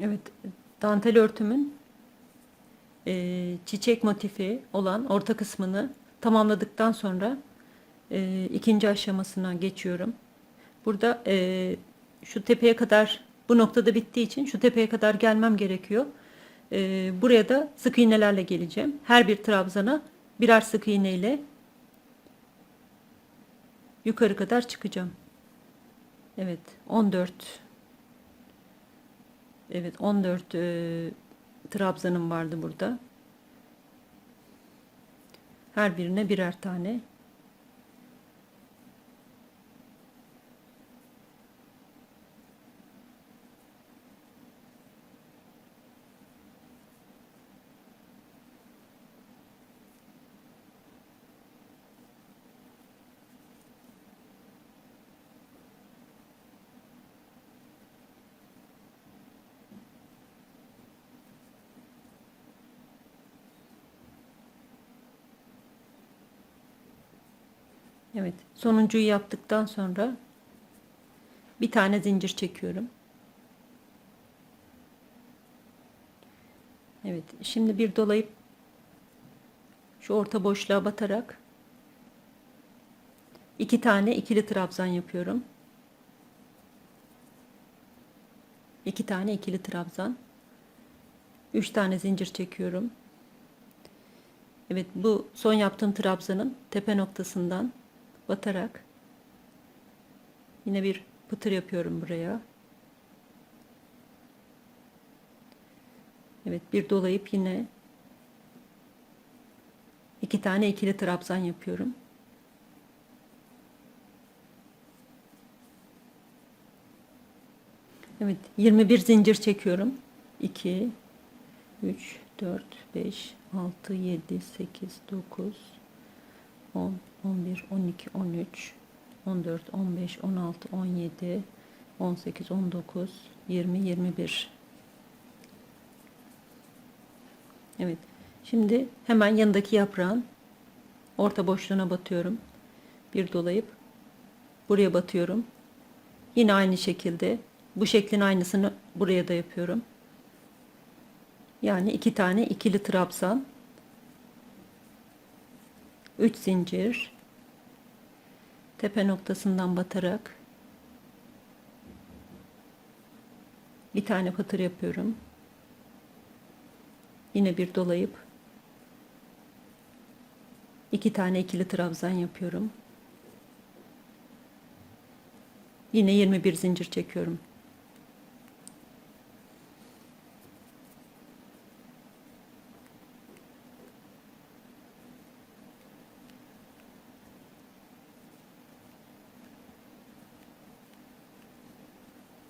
Evet, dantel örtümün e, çiçek motifi olan orta kısmını tamamladıktan sonra e, ikinci aşamasına geçiyorum. Burada e, şu tepeye kadar bu noktada bittiği için şu tepeye kadar gelmem gerekiyor. E, buraya da sık iğnelerle geleceğim. Her bir trabzana birer sık iğne ile yukarı kadar çıkacağım. Evet, 14 Evet 14 e, trabzanım vardı burada. Her birine birer tane. Evet, sonuncuyu yaptıktan sonra bir tane zincir çekiyorum. Evet, şimdi bir dolayıp şu orta boşluğa batarak iki tane ikili trabzan yapıyorum. İki tane ikili trabzan. Üç tane zincir çekiyorum. Evet, bu son yaptığım trabzanın tepe noktasından batarak yine bir pıtır yapıyorum buraya. Evet bir dolayıp yine iki tane ikili trabzan yapıyorum. Evet 21 zincir çekiyorum. 2 3 4 5 6 7 8 9 10 11 12 13 14 15 16 17 18 19 20 21 Evet. Şimdi hemen yanındaki yaprağın orta boşluğuna batıyorum. Bir dolayıp buraya batıyorum. Yine aynı şekilde bu şeklin aynısını buraya da yapıyorum. Yani iki tane ikili trabzan 3 zincir tepe noktasından batarak bir tane patır yapıyorum. Yine bir dolayıp iki tane ikili trabzan yapıyorum. Yine 21 zincir çekiyorum.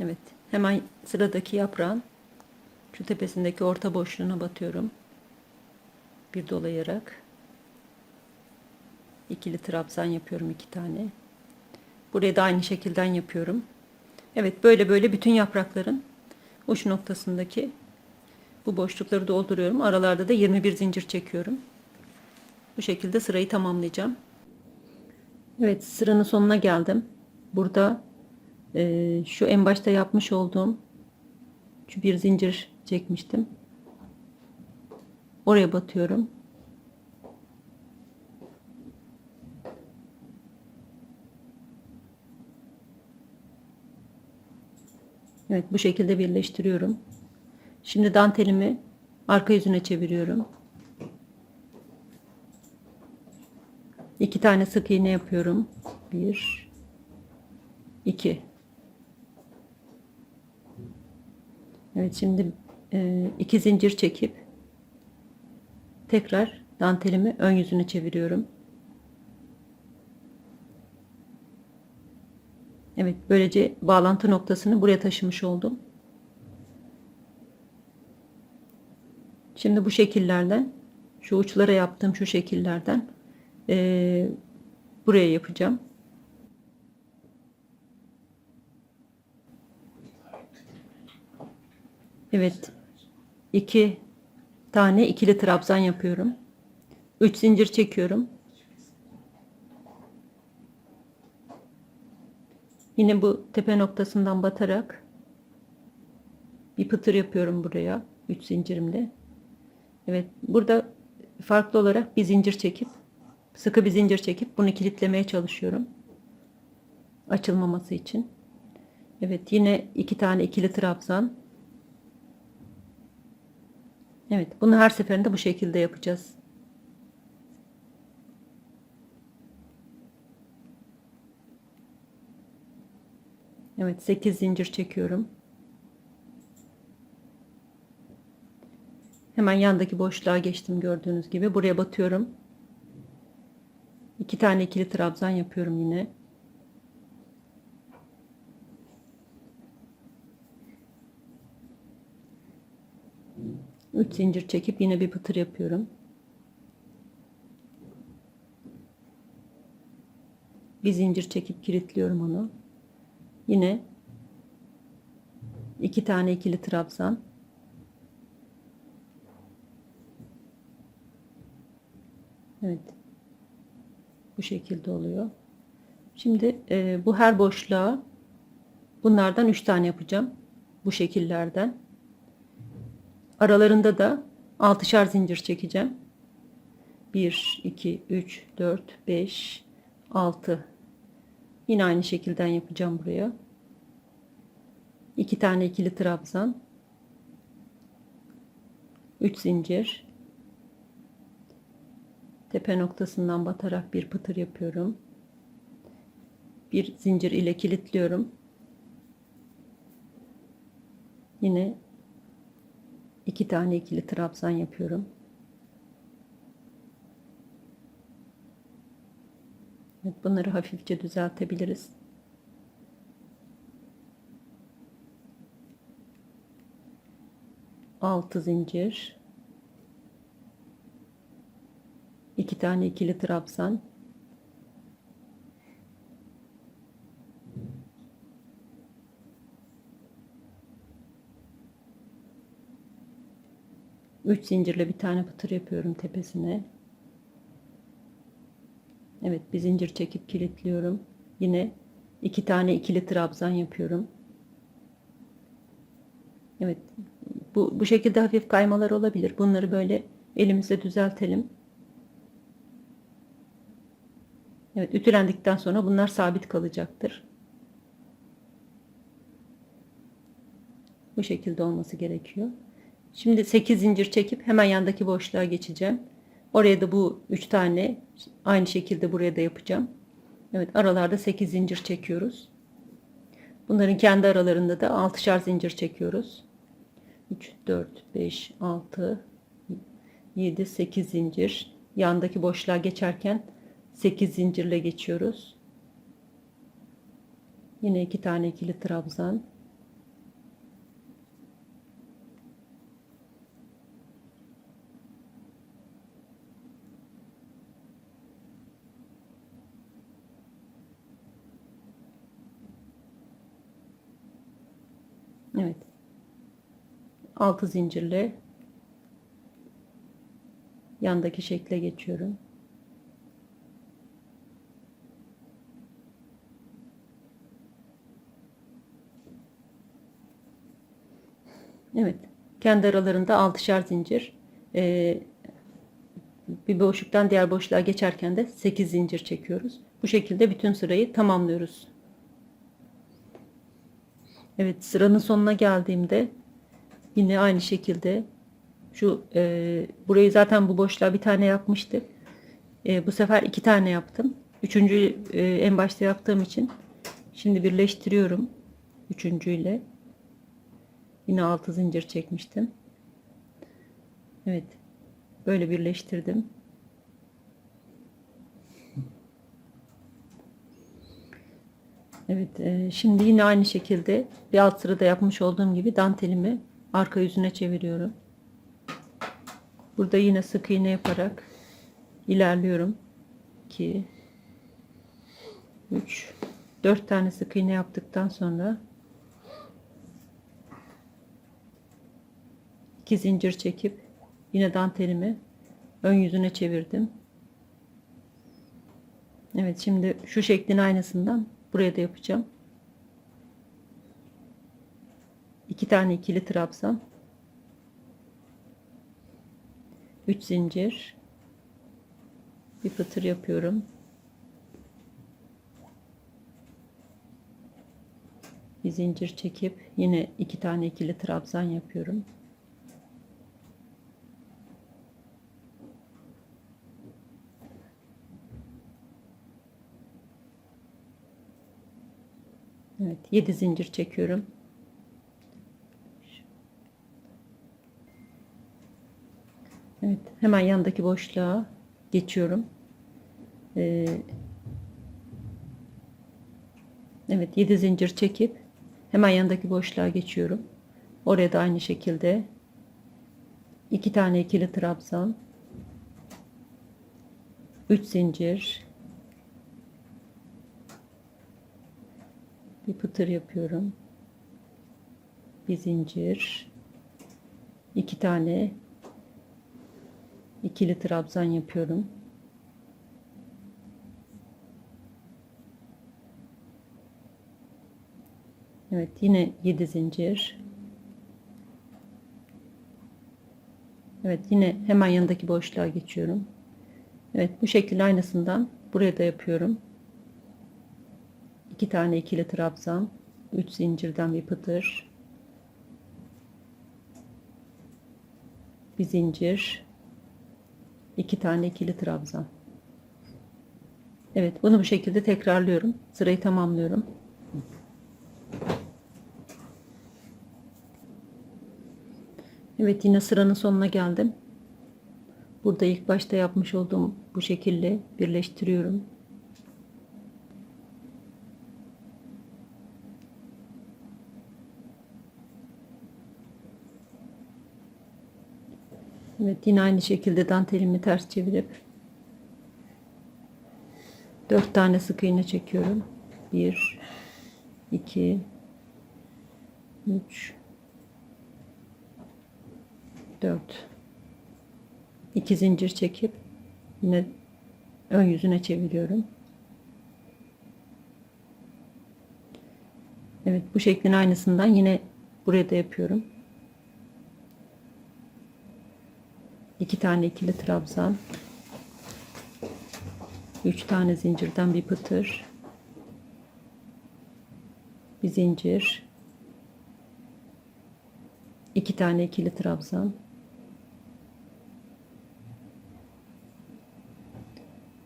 Evet. Hemen sıradaki yaprağın şu tepesindeki orta boşluğuna batıyorum. Bir dolayarak ikili trabzan yapıyorum iki tane. Buraya da aynı şekilden yapıyorum. Evet böyle böyle bütün yaprakların uç noktasındaki bu boşlukları dolduruyorum. Aralarda da 21 zincir çekiyorum. Bu şekilde sırayı tamamlayacağım. Evet sıranın sonuna geldim. Burada e, şu en başta yapmış olduğum şu bir zincir çekmiştim. Oraya batıyorum. Evet bu şekilde birleştiriyorum. Şimdi dantelimi arka yüzüne çeviriyorum. İki tane sık iğne yapıyorum. Bir, iki. Evet şimdi e, iki zincir çekip tekrar dantelimi ön yüzüne çeviriyorum. Evet böylece bağlantı noktasını buraya taşımış oldum. Şimdi bu şekillerden şu uçlara yaptığım şu şekillerden e, buraya yapacağım. Evet. iki tane ikili trabzan yapıyorum. 3 zincir çekiyorum. Yine bu tepe noktasından batarak Bir pıtır yapıyorum buraya 3 zincirimle. Evet burada farklı olarak bir zincir çekip sıkı bir zincir çekip bunu kilitlemeye çalışıyorum. Açılmaması için. Evet yine iki tane ikili trabzan. Evet bunu her seferinde bu şekilde yapacağız. Evet 8 zincir çekiyorum. Hemen yandaki boşluğa geçtim gördüğünüz gibi. Buraya batıyorum. İki tane ikili trabzan yapıyorum yine. Üç zincir çekip yine bir pıtır yapıyorum. Bir zincir çekip kilitliyorum onu. Yine iki tane ikili trabzan. Evet. Bu şekilde oluyor. Şimdi e, bu her boşluğa bunlardan 3 tane yapacağım. Bu şekillerden. Aralarında da 6'şar zincir çekeceğim. 1, 2, 3, 4, 5, 6. Yine aynı şekilden yapacağım buraya. 2 tane ikili trabzan. 3 zincir tepe noktasından batarak bir pıtır yapıyorum. Bir zincir ile kilitliyorum. Yine iki tane ikili trabzan yapıyorum. Evet, bunları hafifçe düzeltebiliriz. Altı zincir. iki tane ikili trabzan üç zincirle bir tane pıtır yapıyorum tepesine. Evet bir zincir çekip kilitliyorum. Yine iki tane ikili trabzan yapıyorum. Evet bu, bu şekilde hafif kaymalar olabilir. Bunları böyle elimizle düzeltelim. Evet ütülendikten sonra bunlar sabit kalacaktır. Bu şekilde olması gerekiyor. Şimdi 8 zincir çekip hemen yandaki boşluğa geçeceğim. Oraya da bu 3 tane aynı şekilde buraya da yapacağım. Evet aralarda 8 zincir çekiyoruz. Bunların kendi aralarında da 6'şar zincir çekiyoruz. 3, 4, 5, 6, 7, 8 zincir. Yandaki boşluğa geçerken 8 zincirle geçiyoruz. Yine iki tane ikili trabzan. Evet. 6 zincirle yandaki şekle geçiyorum. Evet. Kendi aralarında 6'şar zincir. Ee, bir boşluktan diğer boşluğa geçerken de 8 zincir çekiyoruz. Bu şekilde bütün sırayı tamamlıyoruz. Evet sıranın sonuna geldiğimde yine aynı şekilde şu e, burayı zaten bu boşluğa bir tane yapmıştık. E, bu sefer iki tane yaptım. Üçüncü e, en başta yaptığım için şimdi birleştiriyorum üçüncüyle. Yine altı zincir çekmiştim. Evet. Böyle birleştirdim. Evet. E, şimdi yine aynı şekilde bir alt sırada yapmış olduğum gibi dantelimi arka yüzüne çeviriyorum. Burada yine sık iğne yaparak ilerliyorum. 2 3 4 tane sık iğne yaptıktan sonra 2 zincir çekip yine dantelimi ön yüzüne çevirdim. Evet şimdi şu şeklin aynısından buraya da yapacağım. İki tane ikili trabzan. 3 zincir. Bir fıtır yapıyorum. Bir zincir çekip yine iki tane ikili trabzan yapıyorum. Evet 7 zincir çekiyorum Evet, hemen yandaki boşluğa geçiyorum. Ee, evet, 7 zincir çekip hemen yandaki boşluğa geçiyorum. Oraya da aynı şekilde iki tane ikili trabzan, 3 zincir, bir pıtır yapıyorum. Bir zincir, iki tane ikili trabzan yapıyorum. Evet yine 7 zincir. Evet yine hemen yanındaki boşluğa geçiyorum. Evet bu şekilde aynısından buraya da yapıyorum. 2 tane ikili trabzan, 3 zincirden bir pıtır. Bir zincir, iki tane ikili trabzan. Evet bunu bu şekilde tekrarlıyorum. Sırayı tamamlıyorum. Evet yine sıranın sonuna geldim. Burada ilk başta yapmış olduğum bu şekilde birleştiriyorum. Evet yine aynı şekilde dantelimi ters çevirip dört tane sık iğne çekiyorum. Bir, iki, üç, dört. İki zincir çekip yine ön yüzüne çeviriyorum. Evet bu şeklin aynısından yine buraya da yapıyorum. İki tane ikili trabzan, üç tane zincirden bir pıtır, bir zincir, iki tane ikili trabzan,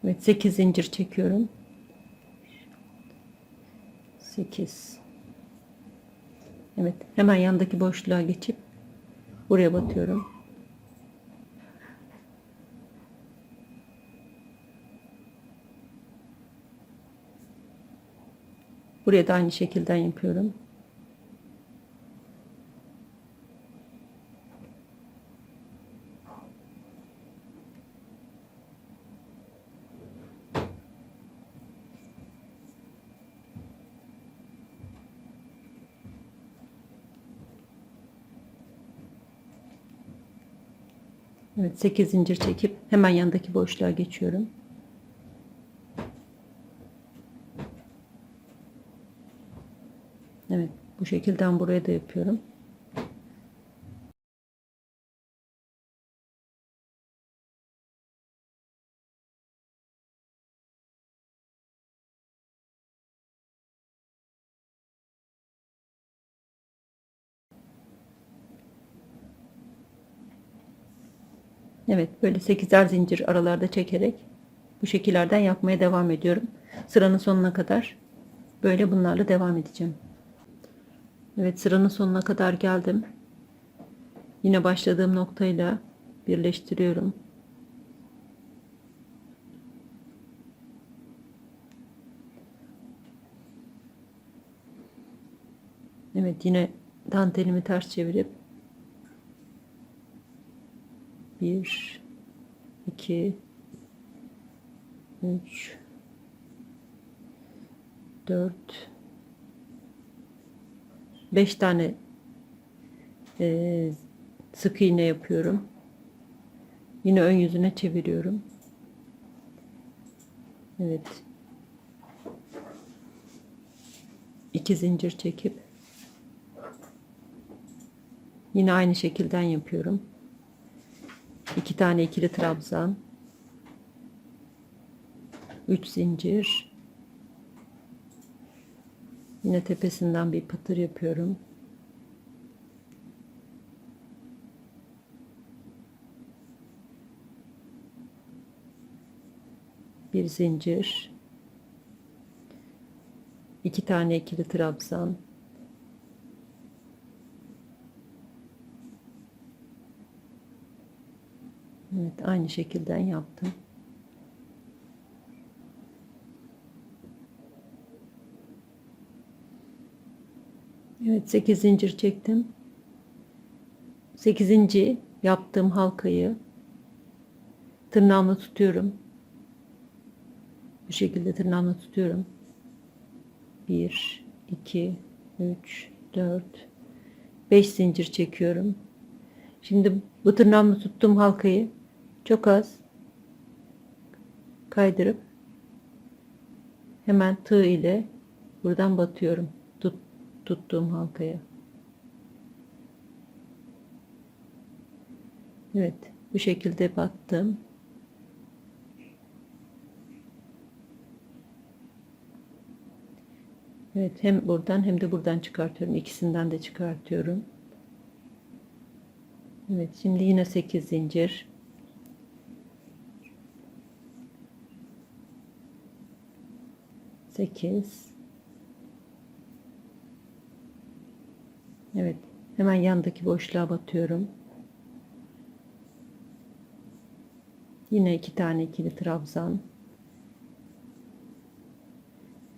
Evet 8 zincir çekiyorum. 8 Evet hemen yandaki boşluğa geçip buraya batıyorum. Buraya da aynı şekilden yapıyorum. Evet 8 zincir çekip hemen yanındaki boşluğa geçiyorum. Evet bu şekilden buraya da yapıyorum. Evet böyle 8'er zincir aralarda çekerek bu şekillerden yapmaya devam ediyorum. Sıranın sonuna kadar böyle bunlarla devam edeceğim. Evet sıranın sonuna kadar geldim. Yine başladığım noktayla birleştiriyorum. Evet yine dantelimi ters çevirip 1 2 3 4 5 tane e, sık iğne yapıyorum. Yine ön yüzüne çeviriyorum. Evet. İki zincir çekip Yine aynı şekilden yapıyorum. İki tane ikili trabzan. Üç zincir. Yine tepesinden bir pıtır yapıyorum. Bir zincir. iki tane ikili trabzan. Evet aynı şekilden yaptım. Evet 8 zincir çektim. 8. yaptığım halkayı tırnağımla tutuyorum. Bu şekilde tırnağımla tutuyorum. 1 2 3 4 5 zincir çekiyorum. Şimdi bu tırnağımla tuttuğum halkayı çok az kaydırıp hemen tığ ile buradan batıyorum. Tut, tuttuğum halkaya. Evet, bu şekilde battım. Evet, hem buradan hem de buradan çıkartıyorum. İkisinden de çıkartıyorum. Evet, şimdi yine 8 zincir. Sekiz. Evet, hemen yandaki boşluğa batıyorum. Yine iki tane ikili trabzan.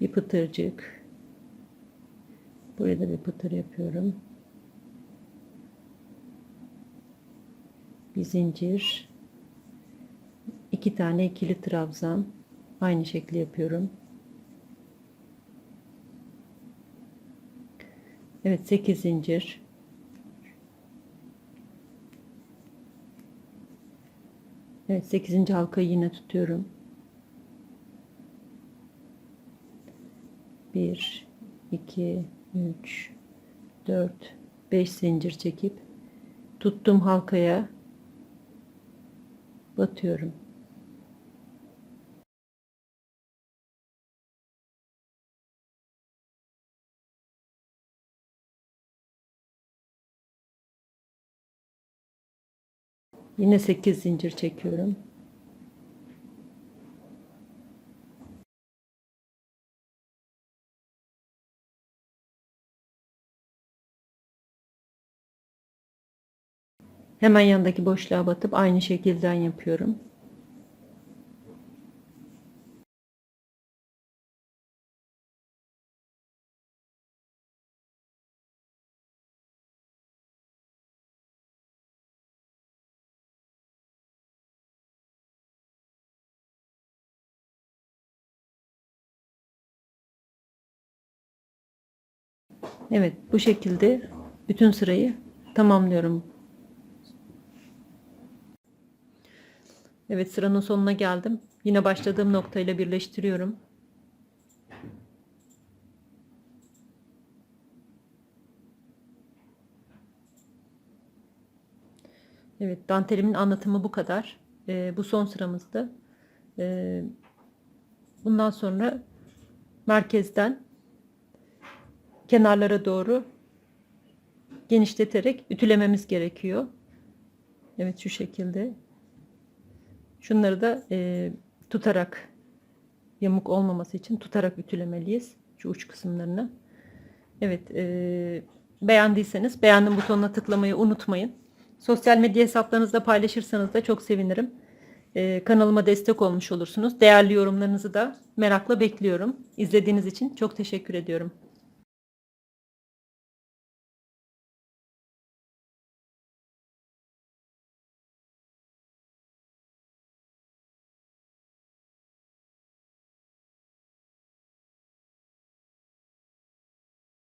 Bir pıtırcık. Buraya da bir pıtır yapıyorum. Bir zincir. iki tane ikili trabzan. Aynı şekli yapıyorum. Evet 8 zincir. Evet 8. halkayı yine tutuyorum. 1 2 3 4 5 zincir çekip tuttum halkaya batıyorum. Yine 8 zincir çekiyorum. Hemen yanındaki boşluğa batıp aynı şekilden yapıyorum. Evet bu şekilde bütün sırayı tamamlıyorum. Evet sıranın sonuna geldim. Yine başladığım noktayla birleştiriyorum. Evet dantelimin anlatımı bu kadar. Ee, bu son sıramızda. Ee, bundan sonra merkezden kenarlara doğru genişleterek ütülememiz gerekiyor. Evet şu şekilde. Şunları da e, tutarak yamuk olmaması için tutarak ütülemeliyiz. Şu uç kısımlarını. Evet e, beğendiyseniz beğendim butonuna tıklamayı unutmayın. Sosyal medya hesaplarınızda paylaşırsanız da çok sevinirim. E, kanalıma destek olmuş olursunuz. Değerli yorumlarınızı da merakla bekliyorum. İzlediğiniz için çok teşekkür ediyorum.